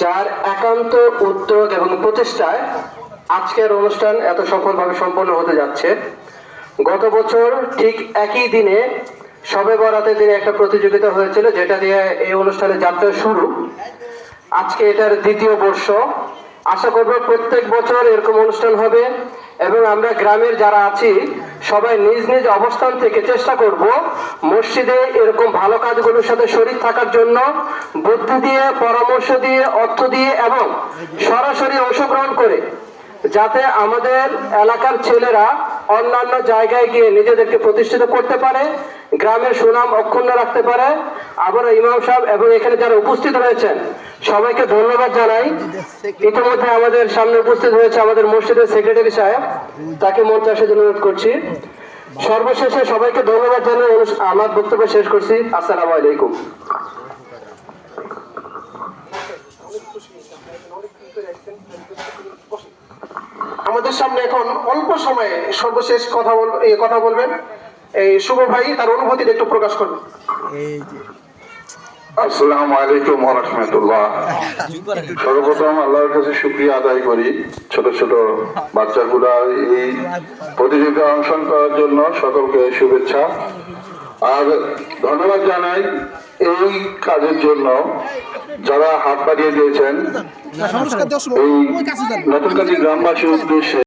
যার একান্ত উদ্যোগ এবং প্রচেষ্টায় আজকের অনুষ্ঠান এত সফলভাবে সম্পন্ন হতে যাচ্ছে। গত বছর ঠিক একই দিনে সবে বরাতে দিনে একটা প্রতিযোগিতা হয়েছিল, যেটা দিয়ে এই অনুষ্ঠানের যাত্রা শুরু। আজকে এটার দ্বিতীয় বর্ষ। আশা করব প্রত্যেক বছর এরকম অনুষ্ঠান হবে এবং আমরা গ্রামের যারা আছি সবাই নিজ নিজ অবস্থান থেকে চেষ্টা করব মসজিদে এরকম ভালো কাজগুলোর সাথে শরীর থাকার জন্য বুদ্ধি দিয়ে, পরামর্শ দিয়ে, অর্থ দিয়ে এবং সরাসরি অংশগ্রহণ করে যাতে আমাদের এলাকার ছেলেরা অন্যান্য জায়গায় গিয়ে নিজেদেরকে প্রতিষ্ঠিত করতে পারে, গ্রামের সুনাম অক্ষুণ্ণ রাখতে পারে। আবার ইমাম সাহেব এবং এখানে যারা উপস্থিত রয়েছেন সবাইকে ধন্যবাদ জানাই। ইতিমধ্যে আমাদের সামনে উপস্থিত হয়েছে আমাদের মসজিদের সেক্রেটারি সাহেব। তাকে মঞ্চে আসার জন্য অনুরোধ করছি। সর্বশেষে সবাইকে ধন্যবাদ অনুস- আমার বক্তব্য শেষ করছি। আসসালামু আলাইকুম। আমাদের সামনে এখন অল্প সময়ে সর্বশেষ কথা বল কথা বলবেন। এই শুভ ভাই তার অনুভূতিটা একটু প্রকাশ করবেন আসসালামু আলাইকুম রাহমাতুল্লাহ। সর্বপ্রথম আল্লাহর কাছে শুকরিয়া আদায় করি ছোট ছোট বাচ্চাগুলা এই প্রতিযোগিতায় অংশগ্রহণ করার জন্য সকলকে শুভেচ্ছা। আর ধন্যবাদ জানাই এই কাজের জন্য যারা হাত বাড়িয়ে দিয়েছেন। এই নতুন কাজী গ্রামবাসীর উদ্দেশ্যে